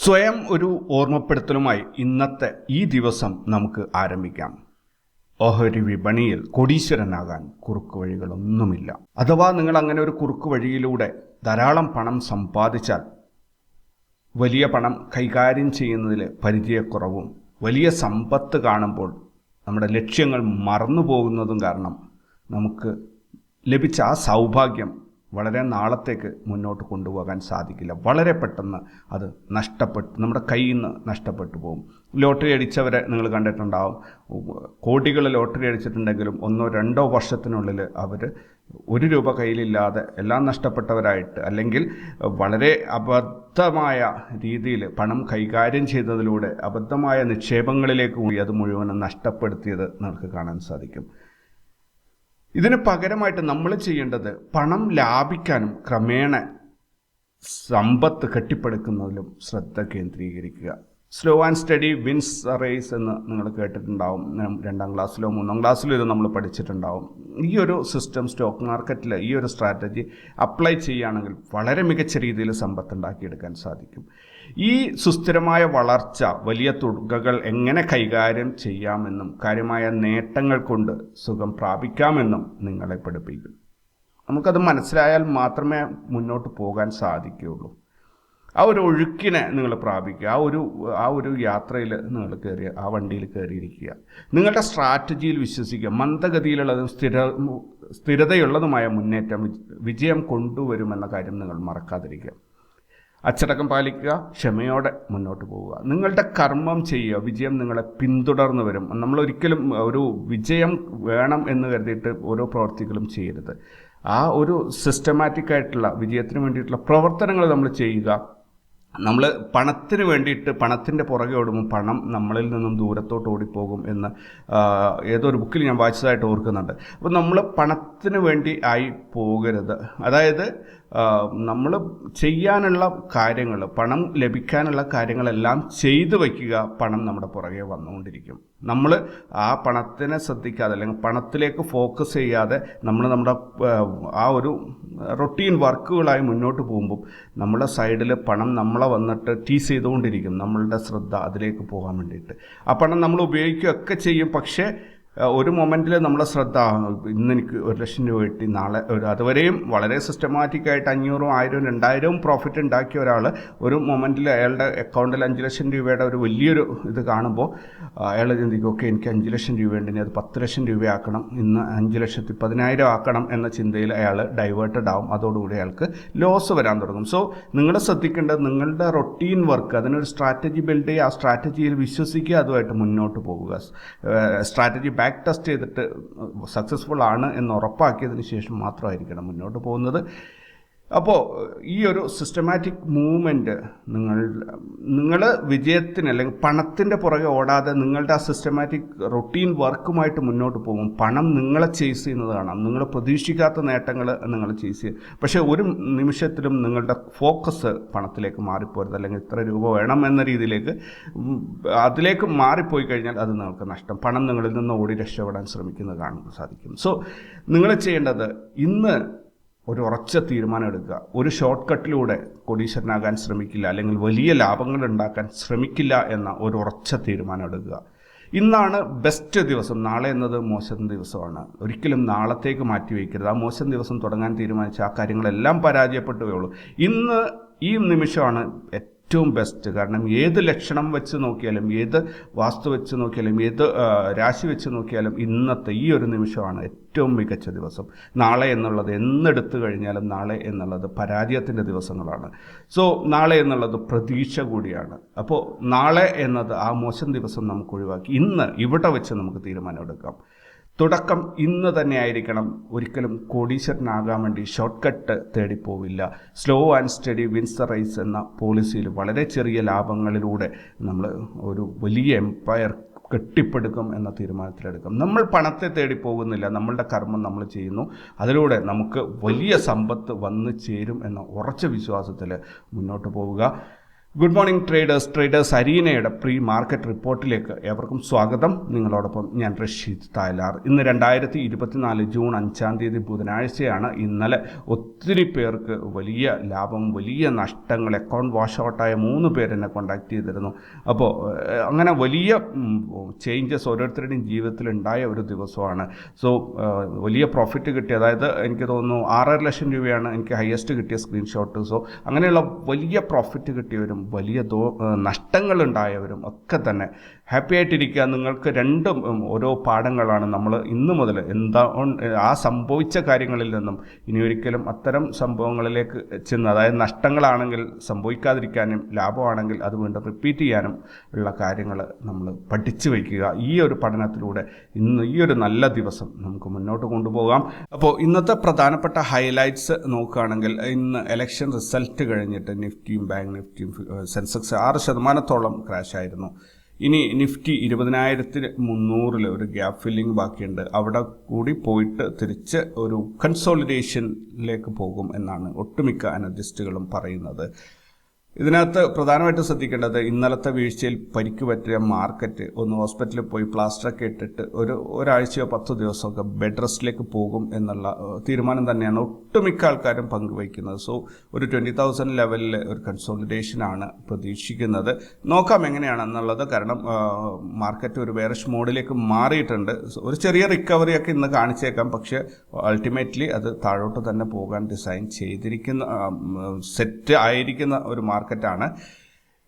സ്വയം ഒരു ഓർമ്മപ്പെടുത്തലുമായി ഇന്നത്തെ ഈ ദിവസം നമുക്ക് ആരംഭിക്കാം. ഓഹരി വിപണിയിൽ കോടീശ്വരനാകാൻ കുറുക്ക് വഴികളൊന്നുമില്ല. അഥവാ നിങ്ങൾ അങ്ങനെ ഒരു കുറുക്ക് വഴിയിലൂടെ ധാരാളം പണം സമ്പാദിച്ചാൽ വലിയ പണം കൈകാര്യം ചെയ്യുന്നതിൽ പരിചയക്കുറവും വലിയ സമ്പത്ത് കാണുമ്പോൾ നമ്മുടെ ലക്ഷ്യങ്ങൾ മറന്നു പോകുന്നതും കാരണം നമുക്ക് ലഭിച്ച ആ സൗഭാഗ്യം വളരെ നാളത്തേക്ക് മുന്നോട്ട് കൊണ്ടുപോകാൻ സാധിക്കില്ല. വളരെ പെട്ടെന്ന് അത് നഷ്ടപ്പെട്ട് നമ്മുടെ കയ്യിൽ നിന്ന് നഷ്ടപ്പെട്ടു പോകും. ലോട്ടറി അടിച്ചവരെ നിങ്ങൾ കണ്ടിട്ടുണ്ടാവും. കോടികൾ ലോട്ടറി അടിച്ചിട്ടുണ്ടെങ്കിലും ഒന്നോ രണ്ടോ വർഷത്തിനുള്ളിൽ അവർ ഒരു രൂപ കയ്യിലില്ലാതെ എല്ലാം നഷ്ടപ്പെട്ടവരായിട്ട് അല്ലെങ്കിൽ വളരെ അബദ്ധമായ രീതിയിൽ പണം കൈകാര്യം ചെയ്തതിലൂടെ അബദ്ധമായ നിക്ഷേപങ്ങളിലേക്ക് കൂടി അത് മുഴുവനും നഷ്ടപ്പെടുത്തിയത് നമുക്ക് കാണാൻ സാധിക്കും. ഇതിന് പകരമായിട്ട് നമ്മൾ ചെയ്യേണ്ടത് പണം ലാഭിക്കാനും ക്രമേണ സമ്പത്ത് കെട്ടിപ്പടുക്കുന്നതിലും ശ്രദ്ധ കേന്ദ്രീകരിക്കുക. Slow and steady wins race എന്ന് നിങ്ങൾ കേട്ടിട്ടുണ്ടാവും. രണ്ടാം ക്ലാസ്സിലോ മൂന്നാം ക്ലാസ്സിലോ ഇത് നമ്മൾ പഠിച്ചിട്ടുണ്ടാവും. ഈ ഒരു സിസ്റ്റം സ്റ്റോക്ക് മാർക്കറ്റിൽ ഈ ഒരു സ്ട്രാറ്റജി അപ്ലൈ ചെയ്യുകയാണെങ്കിൽ വളരെ മികച്ച രീതിയിൽ സമ്പത്ത് ഉണ്ടാക്കിയെടുക്കാൻ സാധിക്കും. ഈ സുസ്ഥിരമായ വളർച്ച വലിയ തുകകൾ എങ്ങനെ കൈകാര്യം ചെയ്യാമെന്നും കാര്യമായ നേട്ടങ്ങൾ കൊണ്ട് സുഖം പ്രാപിക്കാമെന്നും നിങ്ങളെ പഠിപ്പിക്കും നമുക്കത് മനസ്സിലായാൽ മാത്രമേ മുന്നോട്ട് പോകാൻ സാധിക്കുകയുള്ളൂ. ആ ഒരു ഒഴുക്കിനെ നിങ്ങൾ പ്രാപിക്കുക. ആ ഒരു ആ ഒരു യാത്രയിൽ നിങ്ങൾ കയറി ആ വണ്ടിയിൽ കയറിയിരിക്കുക. നിങ്ങളുടെ സ്ട്രാറ്റജിയിൽ വിശ്വസിക്കുക. മന്ദഗതിയിലുള്ളതും സ്ഥിര സ്ഥിരതയുള്ളതുമായ മുന്നേറ്റം വിജ- വിജയം കൊണ്ടുവരുമെന്ന കാര്യം നിങ്ങൾ മറക്കാതിരിക്കുക. അച്ചടക്കം പാലിക്കുക ക്ഷമയോടെ മുന്നോട്ട് പോവുക. നിങ്ങളുടെ കർമ്മം ചെയ്യുക വിജയം നിങ്ങളെ പിന്തുടർന്ന് വരും. നമ്മൾ ഒരിക്കലും ഒരു വിജയം വേണം എന്ന് കരുതിയിട്ട് ഓരോ പ്രവർത്തികളും ചെയ്യരുത്. ആ ഒരു സിസ്റ്റമാറ്റിക് ആയിട്ടുള്ള വിജയത്തിന് വേണ്ടിയിട്ടുള്ള പ്രവർത്തനങ്ങൾ നമ്മൾ ചെയ്യുക. നമ്മൾ പണത്തിന് വേണ്ടിയിട്ട് പണത്തിന്റെ പുറകെ ഓടുമ്പോൾ പണം നമ്മളിൽ നിന്നും ദൂരത്തോട്ട് ഓടിപ്പോകും എന്ന് ഏതൊരു ബുക്കിൽ ഞാൻ വായിച്ചതായിട്ട് ഓർക്കുന്നുണ്ട്. അപ്പോൾ നമ്മൾ പണത്തിന് വേണ്ടി ആയി പോകരുത്. അതായത് നമ്മൾ ചെയ്യാനുള്ള കാര്യങ്ങൾ പണം ലഭിക്കാനുള്ള കാര്യങ്ങളെല്ലാം ചെയ്തു വയ്ക്കുക പണം നമ്മുടെ പുറകെ വന്നുകൊണ്ടിരിക്കും. നമ്മൾ ആ പണത്തിനെ ശ്രദ്ധിക്കാതെ അല്ലെങ്കിൽ പണത്തിലേക്ക് ഫോക്കസ് ചെയ്യാതെ നമ്മൾ നമ്മുടെ ആ, ഒരു റൊട്ടീൻ വർക്കുകളായി മുന്നോട്ട് പോകുമ്പോൾ നമ്മുടെ സൈഡിൽ പണം നമ്മളെ വന്നിട്ട് ടീസ് ചെയ്തുകൊണ്ടിരിക്കും. നമ്മളുടെ ശ്രദ്ധ അതിലേക്ക് പോകാൻ വേണ്ടിയിട്ട്. ആ പണം നമ്മൾ ഉപയോഗിക്കുകയൊക്കെ ചെയ്യും. പക്ഷേ ഒരു മൊമെന്റിൽ നമ്മളെ ശ്രദ്ധ ഇന്ന് എനിക്ക് ഒരു ലക്ഷം രൂപ കിട്ടി നാളെ ഒരു അതുവരെയും വളരെ സിസ്റ്റമാറ്റിക് ആയിട്ട് അഞ്ഞൂറും ആയിരവും രണ്ടായിരവും പ്രോഫിറ്റ് ഉണ്ടാക്കിയ ഒരാൾ ഒരു മൊമെന്റിൽ അയാളുടെ അക്കൗണ്ടിൽ അഞ്ച് ലക്ഷം രൂപയുടെ ഒരു വലിയൊരു ഇത് കാണുമ്പോൾ അയാൾ ചിന്തിക്കും ഓക്കെ എനിക്ക് അഞ്ച് ലക്ഷം രൂപയുണ്ട് ഇനി അത് പത്ത് ലക്ഷം രൂപയാക്കണം ഇന്ന് അഞ്ച് ലക്ഷത്തി പതിനായിരം ആക്കണം എന്ന ചിന്തയിൽ അയാൾ ഡൈവേർട്ടഡ് ആവും. അതോടുകൂടി അയാൾക്ക് ലോസ് വരാൻ തുടങ്ങും. സോ നിങ്ങൾ ശ്രദ്ധിക്കേണ്ടത് നിങ്ങളുടെ റൊട്ടീൻ വർക്ക് അതിനൊരു സ്ട്രാറ്റജി ബിൽഡ് ചെയ്യുക ആ സ്ട്രാറ്റജിയിൽ വിശ്വസിക്കുക അതുമായിട്ട് മുന്നോട്ട് പോവുക സ്ട്രാറ്റജി ബാക്ക് ടെസ്റ്റ് ചെയ്തിട്ട് സക്സസ്ഫുൾ ആണ് എന്ന് ഉറപ്പാക്കിയതിന് ശേഷം മാത്രമായിരിക്കണം മുന്നോട്ട് പോകുന്നത്. അപ്പോൾ ഈ ഒരു സിസ്റ്റമാറ്റിക് മൂവ്മെന്റ് നിങ്ങൾ നിങ്ങൾ വിജയത്തിന് അല്ലെങ്കിൽ പണത്തിന്റെ പുറകെ ഓടാതെ നിങ്ങളുടെ ആ സിസ്റ്റമാറ്റിക് റൊട്ടീൻ വർക്കുമായിട്ട് മുന്നോട്ട് പോകും. പണം നിങ്ങളെ ചേസ് ചെയ്യുന്നത് കാണാം. നിങ്ങൾ പ്രതീക്ഷിക്കാത്ത നേട്ടങ്ങൾ നിങ്ങൾ ചേസ് ചെയ്യും. പക്ഷേ ഒരു നിമിഷത്തിലും നിങ്ങളുടെ ഫോക്കസ് പണത്തിലേക്ക് മാറിപ്പോരുത്. അല്ലെങ്കിൽ ഇത്ര രൂപ വേണം എന്ന രീതിയിലേക്ക് അതിലേക്ക് മാറിപ്പോയി കഴിഞ്ഞാൽ അത് നിങ്ങൾക്ക് നഷ്ടം. പണം നിങ്ങളിൽ നിന്ന് ഓടി രക്ഷപ്പെടാൻ ശ്രമിക്കുന്നത് കാണാൻ സാധിക്കും. സോ നിങ്ങൾ ചെയ്യേണ്ടത് ഇന്ന് ഒരു ഉറച്ച തീരുമാനം എടുക്കുക. ഒരു ഷോർട്ട് കട്ടിലൂടെ കോടീശ്വരനാകാൻ ശ്രമിക്കില്ല അല്ലെങ്കിൽ വലിയ ലാഭങ്ങൾ ഉണ്ടാക്കാൻ ശ്രമിക്കില്ല എന്ന ഒരു ഉറച്ച തീരുമാനം എടുക്കുക. ഇന്നാണ് ബെസ്റ്റ് ദിവസം. നാളെ എന്നത് മോശം ദിവസമാണ്. ഒരിക്കലും നാളത്തേക്ക് മാറ്റി വയ്ക്കരുത്. ആ മോശം ദിവസം തുടങ്ങാൻ തീരുമാനിച്ച ആ കാര്യങ്ങളെല്ലാം പരാജയപ്പെട്ടു പോയുള്ളൂ ഇന്ന് ഈ നിമിഷമാണ് ഏറ്റവും ബെസ്റ്റ് കാരണം ഏത് ലക്ഷണം വെച്ച് നോക്കിയാലും ഏത് വാസ്തു വെച്ച് നോക്കിയാലും ഏത് രാശി വെച്ച് നോക്കിയാലും ഇന്നത്തെ ഈ ഒരു നിമിഷമാണ് ഏറ്റവും മികച്ച ദിവസം. നാളെ എന്നുള്ളത് എന്നെടുത്തു കഴിഞ്ഞാലും നാളെ എന്നുള്ളത് പരാജയത്തിന്റെ ദിവസങ്ങളാണ്. സോ നാളെ എന്നുള്ളത് പ്രതീക്ഷ കൂടിയാണ്. അപ്പോൾ നാളെ എന്നത് ആ മോശം ദിവസം നമുക്ക് ഒഴിവാക്കി. ഇന്ന് ഇവിടെ വെച്ച് നമുക്ക് തീരുമാനമെടുക്കാം തുടക്കം ഇന്ന് തന്നെ ആയിരിക്കണം. ഒരിക്കലും കോടീശ്വരനാകാൻ വേണ്ടി short cut തേടിപ്പോവില്ല slow and steady wins race എന്ന പോളിസിയിൽ വളരെ ചെറിയ ലാഭങ്ങളിലൂടെ നമ്മൾ ഒരു വലിയ എംപയർ കെട്ടിപ്പടുക്കും എന്ന തീരുമാനത്തിലെടുക്കും. നമ്മൾ പണത്തെ തേടി പോകുന്നില്ല നമ്മളുടെ കർമ്മം നമ്മൾ ചെയ്യുന്നു. അതിലൂടെ നമുക്ക് വലിയ സമ്പത്ത് വന്നു ചേരും എന്ന ഉറച്ച വിശ്വാസത്തിൽ മുന്നോട്ട് പോവുക. ഗുഡ് മോർണിംഗ് ട്രേഡേഴ്സ് ട്രേഡേഴ്സ് അരീനയുടെ പ്രീ മാർക്കറ്റ് റിപ്പോർട്ടിലേക്ക് ഏവർക്കും സ്വാഗതം. നിങ്ങളോടൊപ്പം ഞാൻ റഷീദ് തായ്ലാർ. ഇന്ന് രണ്ടായിരത്തി ഇരുപത്തിനാല് ജൂൺ അഞ്ചാം തീയതി ബുധനാഴ്ചയാണ്. ഇന്നലെ ഒത്തിരി പേർക്ക് വലിയ ലാഭം വലിയ നഷ്ടങ്ങൾ അക്കൗണ്ട് വാഷ് ഔട്ടായ മൂന്ന് പേരെന്നെ കോണ്ടാക്ട് ചെയ്തിരുന്നു. അപ്പോൾ അങ്ങനെ വലിയ ചേഞ്ചസ് ഓരോരുത്തരുടെയും ജീവിതത്തിൽ ഉണ്ടായ ഒരു ദിവസമാണ്. സോ വലിയ പ്രോഫിറ്റ് കിട്ടി. അതായത് എനിക്ക് തോന്നുന്നു ആറര ലക്ഷം രൂപയാണ് എനിക്ക് ഹയസ്റ്റ് കിട്ടിയ സ്ക്രീൻഷോട്ട് സോ അങ്ങനെയുള്ള വലിയ പ്രോഫിറ്റ് കിട്ടിയവരും വലിയ നഷ്ടങ്ങളുണ്ടായവരും ഒക്കെ തന്നെ ഹാപ്പി ആയിട്ടിരിക്കുക നിങ്ങൾക്ക് രണ്ടും ഓരോ പാഠങ്ങളാണ് നമ്മൾ ഇന്ന് മുതൽ എന്താ ആ സംഭവിച്ച കാര്യങ്ങളിൽ നിന്നും ഇനി ഒരിക്കലും അത്തരം സംഭവങ്ങളിലേക്ക് ചെന്ന് അതായത് നഷ്ടങ്ങളാണെങ്കിൽ സംഭവിക്കാതിരിക്കാനും ലാഭമാണെങ്കിൽ അത് വീണ്ടും റിപ്പീറ്റ് ചെയ്യാനും ഉള്ള കാര്യങ്ങൾ നമ്മൾ പഠിച്ചു വയ്ക്കുക. ഈ ഒരു പഠനത്തിലൂടെ ഇന്ന് ഈ ഒരു നല്ല ദിവസം നമുക്ക് മുന്നോട്ട് കൊണ്ടുപോകാം. അപ്പോൾ ഇന്നത്തെ പ്രധാനപ്പെട്ട ഹൈലൈറ്റ്സ് നോക്കുകയാണെങ്കിൽ ഇന്ന് എലക്ഷൻ റിസൾട്ട് കഴിഞ്ഞിട്ട് നിഫ്റ്റിയും ബാങ്ക് നിഫ്റ്റിയും സെൻസെക്സ് ആറ് ശതമാനത്തോളം ക്രാഷ് ആയിരുന്നു. ഇനി നിഫ്റ്റി ഇരുപതിനായിരത്തിന് മുന്നൂറിൽ ഒരു ഗ്യാപ്പ് ഫില്ലിംഗ് ബാക്കിയുണ്ട്. അവിടെ കൂടി പോയിട്ട് തിരിച്ച് ഒരു കൺസോളിഡേഷനിലേക്ക് പോകും എന്നാണ് ഒട്ടുമിക്ക അനലിസ്റ്റുകളും പറയുന്നത്. ഇതിനകത്ത് പ്രധാനമായിട്ടും ശ്രദ്ധിക്കേണ്ടത് ഇന്നലത്തെ വീഴ്ചയിൽ പരിക്ക് പറ്റിയ മാർക്കറ്റ് ഒന്ന് ഹോസ്പിറ്റലിൽ പോയി പ്ലാസ്റ്ററൊക്കെ ഇട്ടിട്ട് ഒരു ഒരാഴ്ചയോ പത്ത് ദിവസമൊക്കെ ബെഡ് റെസ്റ്റിലേക്ക് പോകും എന്നുള്ള തീരുമാനം തന്നെയാണ് ഒട്ടുമിക്ക ആൾക്കാരും പങ്കുവയ്ക്കുന്നത്. സോ ഒരു ട്വന്റി തൗസൻഡ് ലെവലിൽ ഒരു കൺസോളിഡേഷനാണ് പ്രതീക്ഷിക്കുന്നത്. നോക്കാം എങ്ങനെയാണെന്നുള്ളത്. കാരണം മാർക്കറ്റ് ഒരു വേറിഷ് മോഡിലേക്ക് മാറിയിട്ടുണ്ട്. ഒരു ചെറിയ റിക്കവറി ഒക്കെ ഇന്ന് കാണിച്ചേക്കാം. പക്ഷേ അൾട്ടിമേറ്റ്ലി അത് താഴോട്ട് തന്നെ പോകാൻ ഡിസൈൻ ചെയ്തിരിക്കുന്ന സെറ്റ് ആയിരിക്കുന്ന ഒരു മാർക്കറ്റാണ്.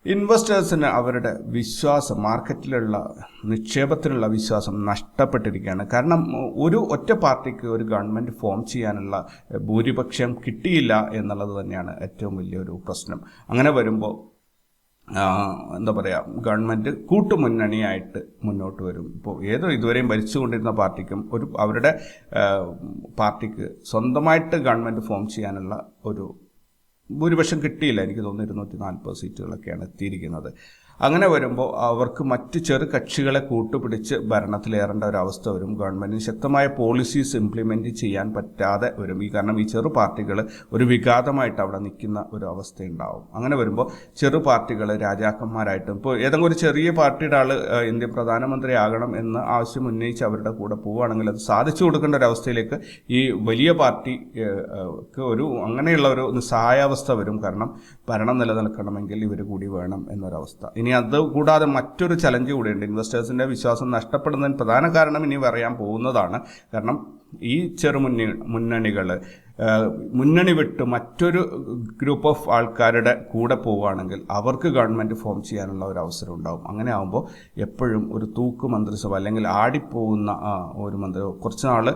ഇൻവെസ്റ്റേഴ്സിന് അവരുടെ വിശ്വാസം മാർക്കറ്റിലുള്ള നിക്ഷേപത്തിലുള്ള വിശ്വാസം നഷ്ടപ്പെട്ടിരിക്കുകയാണ്. കാരണം ഒരു ഒറ്റ പാർട്ടിക്ക് ഒരു ഗവൺമെന്റ് ഫോം ചെയ്യാനുള്ള ഭൂരിപക്ഷം കിട്ടിയില്ല എന്നുള്ളത് തന്നെയാണ് ഏറ്റവും വലിയൊരു പ്രശ്നം. അങ്ങനെ വരുമ്പോൾ എന്താ പറയുക ഗവൺമെന്റ് കൂട്ടുമുന്നണിയായിട്ട് മുന്നോട്ട് വരും. ഇപ്പോൾ ഏതോ ഇതുവരെയും ഭരിച്ചുകൊണ്ടിരുന്ന പാർട്ടിക്കും ഒരു അവരുടെ പാർട്ടിക്ക് സ്വന്തമായിട്ട് ഗവൺമെന്റ് ഫോം ചെയ്യാനുള്ള ഒരു ഭൂരിപക്ഷം കിട്ടിയില്ല. എനിക്ക് തോന്നുന്നു ഇരുന്നൂറ്റി നാൽപ്പത് സീറ്റുകളൊക്കെയാണ് എത്തിയിരിക്കുന്നത്. അങ്ങനെ വരുമ്പോൾ അവർക്ക് മറ്റ് ചെറു കക്ഷികളെ കൂട്ടുപിടിച്ച് ഭരണത്തിലേറേണ്ട ഒരു അവസ്ഥ വരും. ഗവൺമെന്റിന് ശക്തമായ പോളിസീസ് ഇംപ്ലിമെന്റ് ചെയ്യാൻ പറ്റാതെ വരും. ഈ കാരണം ഈ ചെറു പാർട്ടികൾ ഒരു വിഘാതമായിട്ട് അവിടെ നിൽക്കുന്ന ഒരു അവസ്ഥയുണ്ടാവും. അങ്ങനെ വരുമ്പോൾ ചെറു പാർട്ടികൾ രാജാക്കന്മാരായിട്ടും ഇപ്പോൾ ഏതെങ്കിലും ഒരു ചെറിയ പാർട്ടിയുടെ ആൾ ഇന്ത്യ പ്രധാനമന്ത്രി ആകണം എന്ന് ആവശ്യം ഉന്നയിച്ച് അവരുടെ കൂടെ പോവുകയാണെങ്കിൽ അത് സാധിച്ചു കൊടുക്കേണ്ട ഒരു അവസ്ഥയിലേക്ക് ഈ വലിയ പാർട്ടിക്ക് ഒരു അങ്ങനെയുള്ള ഒരു നിസ്സഹായാവസ്ഥ വരും. കാരണം ഭരണം നിലനിൽക്കണമെങ്കിൽ ഇവർ കൂടി വേണം എന്നൊരവസ്ഥ. ഇനി അത് കൂടാതെ മറ്റൊരു ചലഞ്ച് കൂടിയുണ്ട്. ഇൻവെസ്റ്റേഴ്സിന്റെ വിശ്വാസം നഷ്ടപ്പെടുന്നതിന് പ്രധാന കാരണം ഇനി പറയാൻ പോകുന്നതാണ്. കാരണം ഈ ചെറുമുന്നി മുന്നണികൾ മുന്നണി വിട്ട് മറ്റൊരു ഗ്രൂപ്പ് ഓഫ് ആൾക്കാരുടെ കൂടെ പോവുകയാണെങ്കിൽ അവർക്ക് ഗവൺമെന്റ് ഫോം ചെയ്യാനുള്ള ഒരു അവസരം ഉണ്ടാകും അങ്ങനെ ആകുമ്പോൾ എപ്പോഴും ഒരു തൂക്ക് മന്ത്രിസഭ അല്ലെങ്കിൽ ആടിപ്പോകുന്ന ഒരു മന്ത്രി കുറച്ച് നാൾ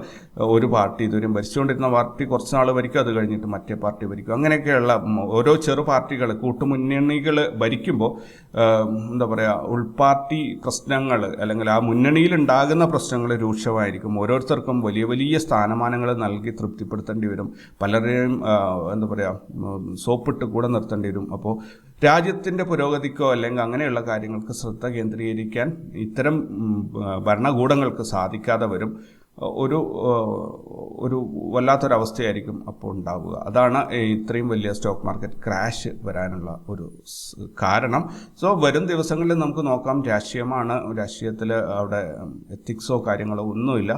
ഒരു പാർട്ടി ഇതുവരെയും ഭരിച്ചുകൊണ്ടിരുന്ന പാർട്ടി കുറച്ച് നാൾ ഭരിക്കും അത് കഴിഞ്ഞിട്ട് മറ്റേ പാർട്ടി ഭരിക്കും. അങ്ങനെയൊക്കെയുള്ള ഓരോ ചെറു പാർട്ടികൾ കൂട്ടുമുന്നണികൾ ഭരിക്കുമ്പോൾ എന്താ പറയുക ഉൾപാർട്ടി പ്രശ്നങ്ങൾ അല്ലെങ്കിൽ ആ മുന്നണിയിൽ ഉണ്ടാകുന്ന പ്രശ്നങ്ങൾ രൂക്ഷമായിരിക്കും. ഓരോരുത്തർക്കും വലിയ വലിയ സ്ഥാനമാനങ്ങൾ നൽകി തൃപ്തിപ്പെടുത്തേണ്ടി വരും. പലരെയും ആ, എന്താ പറയുക സോപ്പിട്ട് കൂടെ നിർത്തേണ്ടി വരും അപ്പോൾ രാജ്യത്തിന്റെ പുരോഗതിക്കോ അല്ലെങ്കിൽ അങ്ങനെയുള്ള കാര്യങ്ങൾക്ക് ശ്രദ്ധ കേന്ദ്രീകരിക്കാൻ ഇത്തരം ഭരണകൂടങ്ങൾക്ക് സാധിക്കാതെ വരും ഒരു ഒരു വല്ലാത്തൊരവസ്ഥയായിരിക്കും അപ്പോൾ ഉണ്ടാവുക. അതാണ് ഇത്രയും വലിയ സ്റ്റോക്ക് മാർക്കറ്റ് ക്രാഷ് വരാനുള്ള ഒരു കാരണം. സോ വരും ദിവസങ്ങളിൽ നമുക്ക് നോക്കാം രാഷ്ട്രീയമാണ് രാഷ്ട്രീയത്തിൽ അവിടെ എത്തിക്സോ കാര്യങ്ങളോ ഒന്നുമില്ല.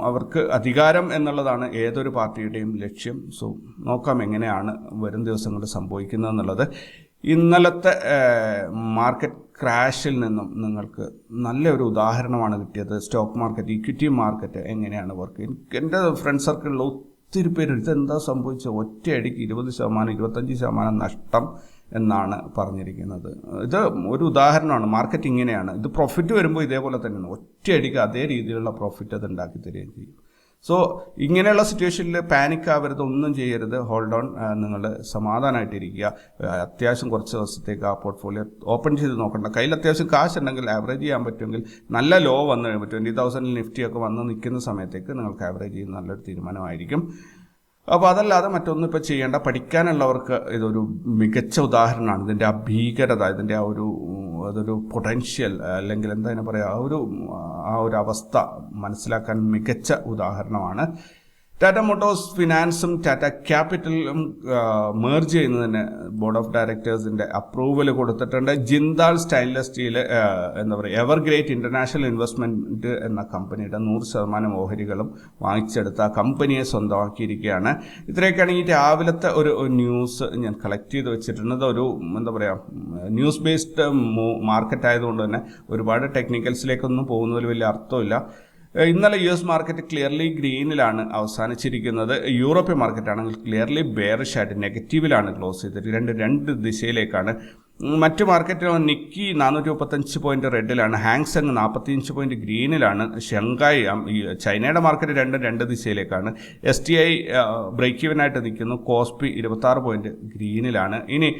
അവർക്ക് അധികാരം എന്നുള്ളതാണ് ഏതൊരു പാർട്ടിയുടെയും ലക്ഷ്യം. സോ നോക്കാം എങ്ങനെയാണ് വരും ദിവസങ്ങളിൽ സംഭവിക്കുന്നത് എന്നുള്ളത് ഇന്നലത്തെ മാർക്കറ്റ് ക്രാഷിൽ നിന്നും നിങ്ങൾക്ക് നല്ലൊരു ഉദാഹരണമാണ് കിട്ടിയത്. സ്റ്റോക്ക് മാർക്കറ്റ് ഇക്വിറ്റി മാർക്കറ്റ് എങ്ങനെയാണ് വർക്ക് എന്റെ ഫ്രണ്ട് സർക്കിളിൽ ഒത്തിരി പേര് ഇതെന്താ സംഭവിച്ചത്? ഒറ്റയടിക്ക് ഇരുപത് ശതമാനം ഇരുപത്തഞ്ച് ശതമാനം നഷ്ടം എന്നാണ് പറഞ്ഞിരിക്കുന്നത്. ഇത് ഒരു ഉദാഹരണമാണ് മാർക്കറ്റ് ഇങ്ങനെയാണ്. ഇത് പ്രോഫിറ്റ് വരുമ്പോൾ ഇതേപോലെ തന്നെയാണ്. ഒറ്റയടിക്ക് അതേ രീതിയിലുള്ള പ്രോഫിറ്റ് അത് ഉണ്ടാക്കി തരികയും ചെയ്യും. സോ ഇങ്ങനെയുള്ള സിറ്റുവേഷനിൽ പാനിക് ആവരുത് ഒന്നും ചെയ്യരുത്. ഹോൾഡ് ഓൺ നിങ്ങൾ സമാധാനമായിട്ടിരിക്കുക അത്യാവശ്യം കുറച്ച് ദിവസത്തേക്ക് ആ പോർട്ട്ഫോളിയോ ഓപ്പൺ ചെയ്ത് നോക്കണ്ട. കയ്യിൽ അത്യാവശ്യം കാശ് ഉണ്ടെങ്കിൽ ആവറേജ് ചെയ്യാൻ പറ്റുമെങ്കിൽ നല്ല ലോ വന്നു കഴിയുമ്പോൾ ട്വന്റി തൗസൻഡിൽ നിഫ്റ്റി ഒക്കെ വന്ന് നിൽക്കുന്ന സമയത്തേക്ക് നിങ്ങൾക്ക് ആവറേജ് ചെയ്യുന്ന നല്ലൊരു തീരുമാനമായിരിക്കും. അപ്പോൾ അതല്ലാതെ മറ്റൊന്നും ഇപ്പോൾ ചെയ്യേണ്ട പഠിക്കാനുള്ളവർക്ക് ഇതൊരു മികച്ച ഉദാഹരണമാണ്. ഇതിന്റെ ആ ഭീകരത ഇതിന്റെ ആ ഒരു അതൊരു പൊട്ടൻഷ്യൽ അല്ലെങ്കിൽ എന്താ പറയുക ആ ഒരു ആ ഒരു അവസ്ഥ മനസ്സിലാക്കാൻ മികച്ച ഉദാഹരണമാണ്. ടാറ്റ മോട്ടോഴ്സ് ഫിനാൻസും ടാറ്റ ക്യാപിറ്റലും മേർജ് ചെയ്യുന്നതിന് ബോർഡ് ഓഫ് ഡയറക്ടേഴ്സിന്റെ അപ്രൂവൽ കൊടുത്തിട്ടുണ്ട്. ജിന്താൽ സ്റ്റൈൻലെസ് സ്റ്റീൽ എന്താ പറയുക എവർ ഗ്രേറ്റ് ഇന്റർനാഷണൽ ഇൻവെസ്റ്റ്മെന്റ് എന്ന കമ്പനിയുടെ നൂറ് ശതമാനം ഓഹരികളും വാങ്ങിച്ചെടുത്ത ആ കമ്പനിയെ സ്വന്തമാക്കിയിരിക്കുകയാണ്. ഇത്രയൊക്കെയാണ് ഈ രാവിലത്തെ ഒരു ന്യൂസ് ഞാൻ കളക്ട് ചെയ്ത് വെച്ചിട്ടുണ്ട് ഒരു എന്താ പറയുക ന്യൂസ് ബേസ്ഡ് മാർക്കറ്റ് ആയതുകൊണ്ട് തന്നെ ഒരുപാട് ടെക്നിക്കൽസിലേക്കൊന്നും പോകുന്നതിൽ വലിയ അർത്ഥമില്ല. ഇന്നലെ യു എസ് മാർക്കറ്റ് ക്ലിയർലി ഗ്രീനിലാണ് അവസാനിച്ചിരിക്കുന്നത്. യൂറോപ്യൻ മാർക്കറ്റ് ആണെങ്കിൽ ക്ലിയർലി ബെയറിഷ് ആയിട്ട് നെഗറ്റീവിലാണ് ക്ലോസ് ചെയ്തത്. രണ്ട് രണ്ട് ദിശയിലേക്കാണ്. മറ്റ് മറ്റു മാർക്കറ്റ് നിക്കി നാനൂറ്റി മുപ്പത്തഞ്ച് പോയിന്റ് റെഡിലാണ് ഹാങ്സങ് നാൽപ്പത്തിയഞ്ച് പോയിന്റ് ഗ്രീനിലാണ്. ഷെങ്കായ് ചൈനയുടെ മാർക്കറ്റ് രണ്ട് രണ്ട് ദിശയിലേക്കാണ്. എസ് ടി ഐ ബ്രേക്ക് ഈവനായിട്ട് നിൽക്കുന്നു. കോസ്പി ഇരുപത്തി ആറ് പോയിന്റ് ഗ്രീനിലാണ്. ഇനി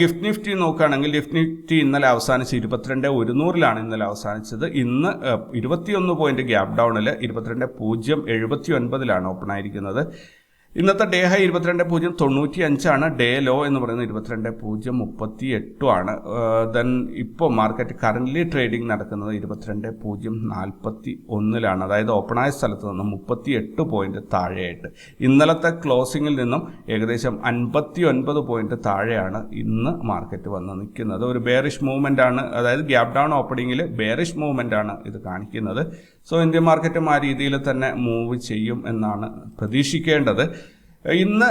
ഗിഫ്റ്റ് നിഫ്റ്റി നോക്കുകയാണെങ്കിൽ ഗിഫ്റ്റ് നിഫ്റ്റി ഇന്നലെ അവസാനിച്ച് ഇരുപത്തിരണ്ട് ഒരുന്നൂറിലാണ് ഇന്നലെ അവസാനിച്ചത്. ഇന്ന് ഇരുപത്തിയൊന്ന് പോയിന്റ് ഗ്യാപ് ഡൗണിൽ ഇരുപത്തിരണ്ട് പൂജ്യം എഴുപത്തി ഒൻപതിലാണ് ഓപ്പൺ ആയിരിക്കുന്നത്. ഇന്നത്തെ ഡേ ഹൈ ഇരുപത്തിരണ്ട് പൂജ്യം തൊണ്ണൂറ്റി അഞ്ചാണ് ഡേ ലോ എന്ന് പറയുന്നത് ഇരുപത്തിരണ്ട് പൂജ്യം മുപ്പത്തി എട്ടുമാണ് ദെൻ ഇപ്പോൾ മാർക്കറ്റ് കറന്റ്ലി ട്രേഡിംഗ് നടക്കുന്നത് ഇരുപത്തിരണ്ട് പൂജ്യം നാൽപ്പത്തി ഒന്നിലാണ് അതായത് ഓപ്പണായ സ്ഥലത്ത് നിന്നും മുപ്പത്തി എട്ട് പോയിന്റ് താഴെയായിട്ട്. ഇന്നലത്തെ ക്ലോസിങ്ങിൽ നിന്നും ഏകദേശം അൻപത്തി ഒൻപത് പോയിന്റ് താഴെയാണ് ഇന്ന് മാർക്കറ്റ് വന്ന് നിൽക്കുന്നത്. ഒരു ബെയറിഷ് മൂവ്മെന്റ് ആണ്. അതായത് ഗ്യാപ് ഡൗൺ ഓപ്പണിങ്ങിൽ ബെയറിഷ് മൂവ്മെന്റ് ആണ് ഇത് കാണിക്കുന്നത്. സോ ഇന്ത്യൻ മാർക്കറ്റും ആ രീതിയിൽ തന്നെ മൂവ് ചെയ്യും എന്നാണ് പ്രതീക്ഷിക്കേണ്ടത്. ഇന്ന്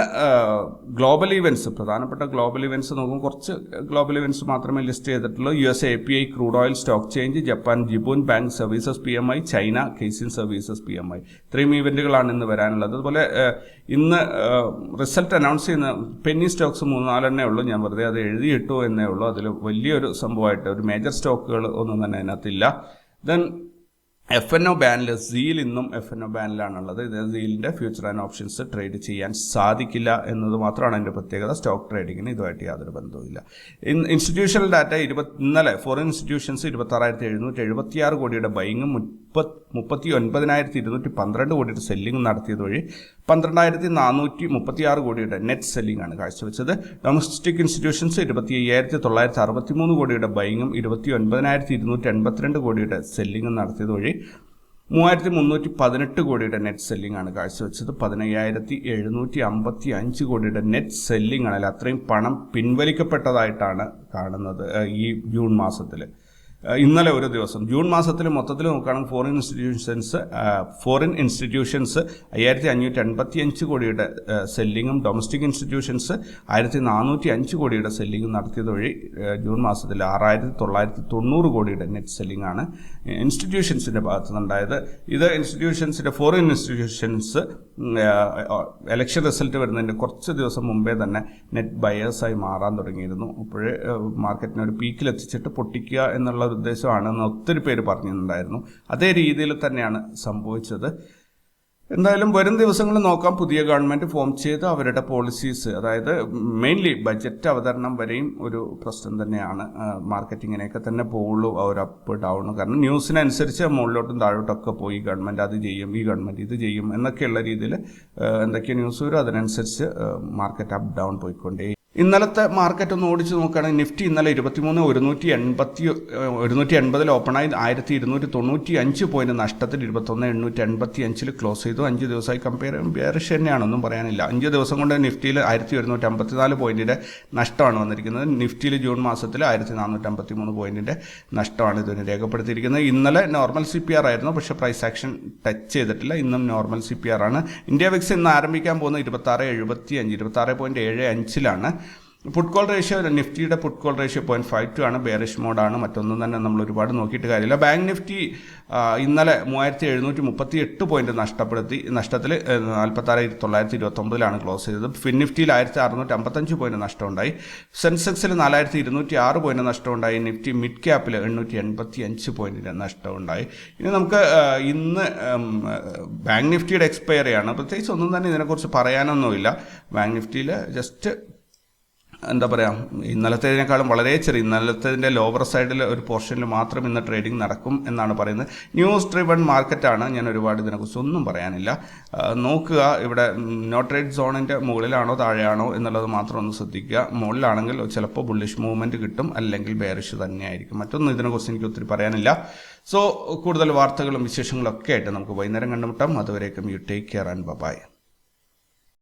ഗ്ലോബൽ ഇവന്റ്സ് പ്രധാനപ്പെട്ട ഗ്ലോബൽ ഇവന്റ്സ് നോക്കും കുറച്ച് ഗ്ലോബൽ ഇവന്റ്സ് മാത്രമേ ലിസ്റ്റ് ചെയ്തിട്ടുള്ളൂ. U S A P I crude oil stock change Japan Jibun bank services P M I China Caixin services P M I. ഇത്രയും ഇവന്റുകളാണ് ഇന്ന് വരാനുള്ളത്. അതുപോലെ ഇന്ന് റിസൾട്ട് അനൗൺസ് ചെയ്യുന്ന പെന്നി സ്റ്റോക്സ് മൂന്ന് നാലെണ്ണേ ഉള്ളൂ. ഞാൻ വെറുതെ അത് എഴുതിയിട്ടു എന്നേ ഉള്ളൂ. അതിൽ വലിയൊരു സംഭവമായിട്ട് ഒരു മേജർ സ്റ്റോക്കുകൾ ഒന്നും തന്നെ അതിനകത്തില്ല. ദെൻ എഫ് എൻ ഒ ബാനിൽ സീൽ ഇന്നും എഫ് എൻ ഒ ബാനിലാണുള്ളത് ഇത് സീലിന്റെ ഫ്യൂച്ചർ ആൻഡ് ഓപ്ഷൻസ് ട്രേഡ് ചെയ്യാൻ സാധിക്കില്ല എന്നത് മാത്രമാണ് അതിന്റെ പ്രത്യേകത. സ്റ്റോക്ക് ട്രേഡിങ്ങിന് ഇതുമായിട്ട് യാതൊരു ബന്ധവുമില്ല. ഇൻസ്റ്റിറ്റ്യൂഷണൽ ഡാറ്റ ഇരുപത് ഇന്നലെ ഫോറിൻ ഇൻസ്റ്റിറ്റ്യൂഷൻസ് ഇരുപത്താറായിരത്തി എഴുന്നൂറ്റി എഴുപത്തിയാറ് കോടിയുടെ ബൈങ്ങും മുപ്പത് മുപ്പത്തി ഒൻപതിനായിരത്തി ഇരുന്നൂറ്റി പന്ത്രണ്ട് കോടിയുടെ സെല്ലിംഗ് നടത്തിയത് വഴി പന്ത്രണ്ടായിരത്തി നാനൂറ്റി മുപ്പത്തി ആറ് കോടിയുടെ നെറ്റ് സെല്ലിംഗ് ആണ് കാഴ്ചവെച്ചത്. ഡൊമസ്റ്റിക് ഇൻസ്റ്റിറ്റ്യൂഷൻസ് ഇരുപത്തി അയ്യായിരത്തി തൊള്ളായിരത്തി അറുപത്തി മൂന്ന് കോടിയുടെ ബൈങ്ങും ഇരുപത്തി ഒൻപതിനായിരത്തി ഇരുന്നൂറ്റി എൺപത്തിരണ്ട് കോടിയുടെ സെല്ലിംഗും നടത്തിയത് വഴി മൂവായിരത്തി മുന്നൂറ്റി പതിനെട്ട് കോടിയുടെ നെറ്റ് സെല്ലിംഗ് ആണ് കാഴ്ചവെച്ചത്. പതിനയ്യായിരത്തി എഴുന്നൂറ്റി അമ്പത്തി അഞ്ച് കോടിയുടെ നെറ്റ് സെല്ലിംഗ് ആണ്. അല്ലെങ്കിൽ അത്രയും പണം പിൻവലിക്കപ്പെട്ടതായിട്ടാണ് കാണുന്നത് ഈ ജൂൺ മാസത്തിൽ ഇന്നലെ ഒരു ദിവസം. ജൂൺ മാസത്തിൽ മൊത്തത്തിൽ നോക്കുകയാണെങ്കിൽ ഫോറിൻ ഇൻസ്റ്റിറ്റ്യൂഷൻസ് ഫോറിൻ ഇൻസ്റ്റിറ്റ്യൂഷൻസ് അയ്യായിരത്തി അഞ്ഞൂറ്റി എൺപത്തി അഞ്ച് കോടിയുടെ സെല്ലിങ്ങും ഡൊമസ്റ്റിക് ഇൻസ്റ്റിറ്റ്യൂഷൻസ് ആയിരത്തി നാനൂറ്റി അഞ്ച് കോടിയുടെ സെല്ലിങ്ങും നടത്തിയത് വഴി ജൂൺ മാസത്തിൽ ആറായിരത്തി തൊള്ളായിരത്തി തൊണ്ണൂറ് കോടിയുടെ നെറ്റ് സെല്ലിങ്ങാണ് ഇൻസ്റ്റിറ്റ്യൂഷൻസിന്റെ ഭാഗത്തു നിന്നുണ്ടായത് ഇത് ഇൻസ്റ്റിറ്റ്യൂഷൻസിന്റെ ഫോറിൻ ഇൻസ്റ്റിറ്റ്യൂഷൻസ് എലക്ഷൻ റിസൾട്ട് വരുന്നതിന്റെ കുറച്ച് ദിവസം മുമ്പേ തന്നെ നെറ്റ് ബയേഴ്സായി മാറാൻ തുടങ്ങിയിരുന്നു. അപ്പോഴേ മാർക്കറ്റിനെ ഒരു പീക്കിൽ എത്തിച്ചിട്ട് പൊട്ടിക്കുക എന്നുള്ള ഒരു ഉദ്ദേശമാണെന്ന് ഒത്തിരി പേര് പറഞ്ഞിട്ടുണ്ടായിരുന്നു. അതേ രീതിയിൽ തന്നെയാണ് സംഭവിച്ചത്. എന്തായാലും വരും ദിവസങ്ങളിൽ നോക്കാം. പുതിയ ഗവൺമെന്റ് ഫോം ചെയ്ത് അവരുടെ പോളിസീസ് അതായത് മെയിൻലി ബജറ്റ് അവതരണം വരെയും ഒരു പ്രശ്നം തന്നെയാണ്. മാർക്കറ്റിങ്ങിനെയൊക്കെ തന്നെ പോവുള്ളൂ ഒരു അപ്പ് ഡൗൺ കാരണം ന്യൂസിനനുസരിച്ച് മുകളിലോട്ടും താഴോട്ടൊക്കെ പോയി ഗവൺമെന്റ് അത് ചെയ്യും ഈ ഗവൺമെന്റ് ഇത് ചെയ്യും എന്നൊക്കെയുള്ള രീതിയിൽ എന്തൊക്കെ ന്യൂസ് വരും. അതിനനുസരിച്ച് മാർക്കറ്റ് അപ്പ് ഡൗൺ പോയിക്കൊണ്ടേ ഇന്നലത്തെ മാർക്കറ്റ് ഒന്ന് ഓടിച്ച് നോക്കുകയാണെങ്കിൽ നിഫ്റ്റി ഇന്നലെ ഇരുപത്തിമൂന്ന് ഒരുന്നൂറ്റി എൺപത്തി ഒരുന്നൂറ്റി എൺപതിൽ ഓപ്പണായി ആയിരത്തി ഇരുന്നൂറ്റി തൊണ്ണൂറ്റി അഞ്ച് പോയിന്റ് നഷ്ടത്തിൽ ഇരുപത്തൊന്ന് എണ്ണൂറ്റി എൺപത്തി അഞ്ചിൽ ക്ലോസ് ചെയ്തു. അഞ്ച് ദിവസമായി കമ്പയർ ബേറിഷ് തന്നെയാണ്. ഒന്നും പറയാനില്ല. അഞ്ച് ദിവസം കൊണ്ട് നിഫ്റ്റിയിൽ ആയിരത്തി ഒരുന്നൂറ്റി അമ്പത്തിനാല് പോയിന്റിന്റെ നഷ്ടമാണ് വന്നിരിക്കുന്നത്. നിഫ്റ്റിയിൽ ജൂൺ മാസത്തിൽ ആയിരത്തി നാനൂറ്റി അമ്പത്തി മൂന്ന് പോയിന്റിന്റെ നഷ്ടമാണ് ഇതിന് രേഖപ്പെടുത്തിയിരിക്കുന്നത്. ഇന്നലെ നോർമൽ സി പി ആർ ആയിരുന്നു പക്ഷേ പ്രൈസ് ആക്ഷൻ ടച്ച് ചെയ്തിട്ടില്ല. ഇന്നും നോർമൽ സി പി ആർ ആണ്. ഇന്ത്യ വിക്സ് ഇന്ന് ആരംഭിക്കാൻ പോകുന്നത് ഇരുപത്തി ആറ് എഴുപത്തി അഞ്ച് ഇരുപത്തി ആറ് പോയിന്റ് ഏഴ് അഞ്ചിലാണ്. പുട്ട് കോൾ റേഷ്യോ നിഫ്റ്റിയുടെ put call ratio point five two ആണ് ബെയറിഷ് മോഡാണ് മറ്റൊന്നും തന്നെ നമ്മൾ ഒരുപാട് നോക്കിയിട്ട് കാര്യമില്ല. ബാങ്ക് നിഫ്റ്റി ഇന്നലെ മൂവായിരത്തി എഴുന്നൂറ്റി മുപ്പത്തി എട്ട് പോയിന്റ് നഷ്ടപ്പെടുത്തി നഷ്ടത്തിൽ നാൽപ്പത്താറായിരത്തി തൊള്ളായിരത്തി ഇരുപത്തി ഒമ്പതിലാണ് ക്ലോസ് ചെയ്തത്. ഫിൻ നിഫ്റ്റിയിൽ ആയിരത്തി അറുന്നൂറ്റി അമ്പത്തഞ്ച് പോയിന്റ് നഷ്ടമുണ്ടായി. സെൻസെക്സിൽ നാലായിരത്തി ഇരുന്നൂറ്റി ആറ് പോയിന്റ് നഷ്ടമുണ്ടായി. നിഫ്റ്റി മിഡ് ക്യാപ്പിൽ എണ്ണൂറ്റി എൺപത്തി അഞ്ച് പോയിന്റിന് നഷ്ടമുണ്ടായി. ഇനി നമുക്ക് ഇന്ന് ബാങ്ക് നിഫ്റ്റിയുടെ എക്സ്പയറിയാണ് പ്രത്യേകിച്ച് ഒന്നും തന്നെ ഇതിനെക്കുറിച്ച് പറയാനൊന്നുമില്ല. ബാങ്ക് നിഫ്റ്റിയിൽ ജസ്റ്റ് എന്താ പറയുക ഇന്നലത്തേതിനേക്കാളും വളരെ ചെറിയ ഇന്നലത്തേതിന്റെ ലോവർ സൈഡിൽ ഒരു പോർഷനിൽ മാത്രം ഇന്ന് ട്രേഡിംഗ് നടക്കും എന്നാണ് പറയുന്നത്. ന്യൂസ് ഡ്രിവൺ മാർക്കറ്റാണ് ഞാൻ ഒരുപാട് ഇതിനെക്കുറിച്ച് ഒന്നും പറയാനില്ല. നോക്കുക ഇവിടെ നോ ട്രേഡ് സോണിന്റെ മുകളിലാണോ താഴെയാണോ എന്നുള്ളത് മാത്രം ഒന്ന് ശ്രദ്ധിക്കുക. മുകളിലാണെങ്കിൽ ചിലപ്പോൾ ബുള്ളിഷ് മൂവ്മെന്റ് കിട്ടും അല്ലെങ്കിൽ ബെയറിഷ് തന്നെയായിരിക്കും. മറ്റൊന്നും ഇതിനെക്കുറിച്ച് എനിക്ക് ഒത്തിരി പറയാനില്ല. സോ കൂടുതൽ വാർത്തകളും വിശേഷങ്ങളും ഒക്കെ ആയിട്ട് നമുക്ക് വൈകുന്നേരം കണ്ടുമുട്ടാം. അതുവരേക്കും you take care and bye